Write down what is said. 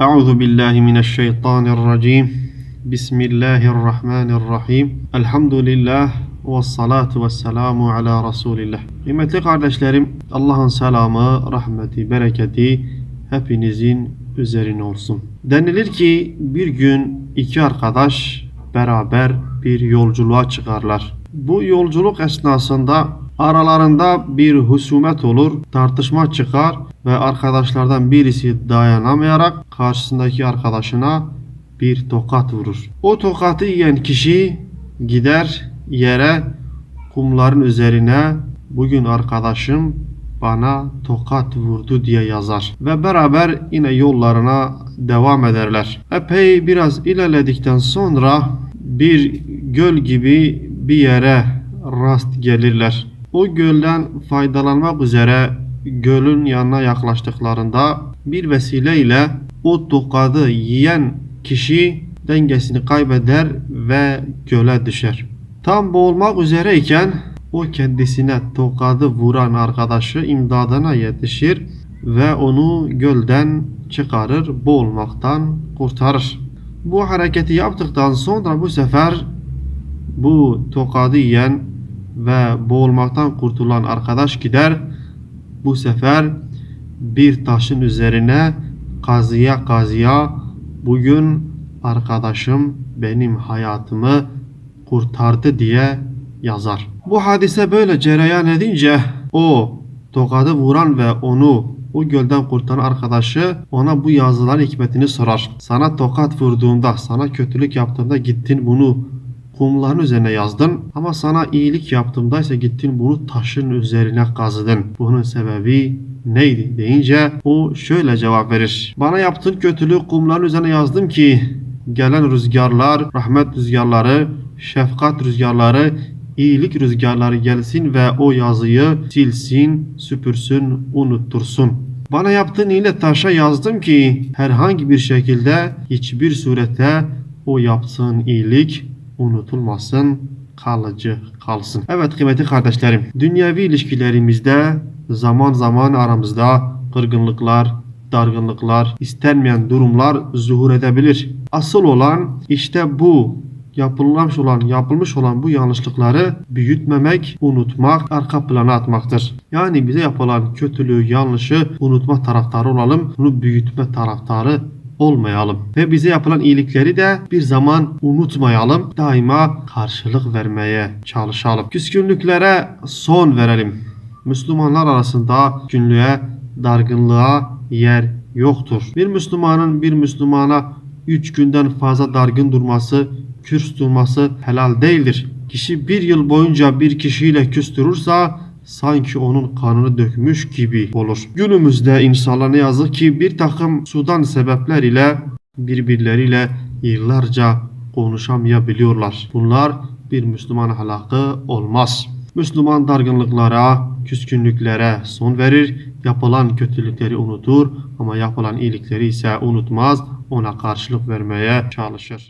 Euzu billahi mineşşeytanirracim. Bismillahirrahmanirrahim. Elhamdülillah ve salatu ve selamu ala Resulillah. Kıymetli kardeşlerim, Allah'ın selamı, rahmeti, bereketi hepinizin üzerine olsun. Denilir ki bir gün iki arkadaş beraber bir yolculuğa çıkarlar. Bu yolculuk esnasında aralarında bir husumet olur, tartışma çıkar ve arkadaşlardan birisi dayanamayarak karşısındaki arkadaşına bir tokat vurur. O tokatı yiyen kişi gider yere kumların üzerine bugün arkadaşım bana tokat vurdu diye yazar. Ve beraber yine yollarına devam ederler. Epey biraz ilerledikten sonra bir göl gibi bir yere rast gelirler. O gölden faydalanmak üzere gölün yanına yaklaştıklarında bir vesileyle o tokadı yiyen kişi dengesini kaybeder ve göle düşer. Tam boğulmak üzereyken o kendisine tokadı vuran arkadaşı imdadına yetişir ve onu gölden çıkarır, boğulmaktan kurtarır. Bu hareketi yaptıktan sonra bu sefer bu tokadı yiyen ve boğulmaktan kurtulan arkadaş gider. Bu sefer bir taşın üzerine kazıya kazıya bugün arkadaşım benim hayatımı kurtardı diye yazar. Bu hadise böyle cereyan edince o tokadı vuran ve onu o gölden kurtaran arkadaşı ona bu yazılan hikmetini sorar. Sana tokat vurduğunda, sana kötülük yaptığında gittin bunu kumların üzerine yazdın ama sana iyilik yaptığımda ise gittin bunu taşın üzerine kazıdın. Bunun sebebi neydi deyince o şöyle cevap verir. Bana yaptığın kötülüğü kumların üzerine yazdım ki gelen rüzgarlar, rahmet rüzgarları, şefkat rüzgarları, iyilik rüzgarları gelsin ve o yazıyı silsin, süpürsün, unuttursun. Bana yaptığın iyilik taşa yazdım ki herhangi bir şekilde hiçbir surette o yaptığın iyilik unutulmasın, kalıcı kalsın. Evet kıymetli kardeşlerim, dünyevi ilişkilerimizde zaman zaman aramızda kırgınlıklar, dargınlıklar, istenmeyen durumlar zuhur edebilir. Asıl olan işte bu yapılmış olan, yapılmış olan bu yanlışlıkları büyütmemek, unutmak, arka plana atmaktır. Yani bize yapılan kötülüğü, yanlışı unutma taraftarı olalım, bunu büyütme taraftarı olmayalım. Ve bize yapılan iyilikleri de bir zaman unutmayalım. Daima karşılık vermeye çalışalım. Küskünlüklere son verelim. Müslümanlar arasında günlüğe, dargınlığa yer yoktur. Bir Müslümanın bir Müslümana 3 günden fazla dargın durması, küs durması helal değildir. Kişi bir yıl boyunca bir kişiyle küs durursa sanki onun kanını dökmüş gibi olur. Günümüzde insanlar ne yazık ki bir takım sudan sebepler ile birbirleriyle yıllarca konuşamayabiliyorlar. Bunlar bir Müslüman ahlakı olmaz. Müslüman dargınlıklara, küskünlüklere son verir, yapılan kötülükleri unutur ama yapılan iyilikleri ise unutmaz, ona karşılık vermeye çalışır.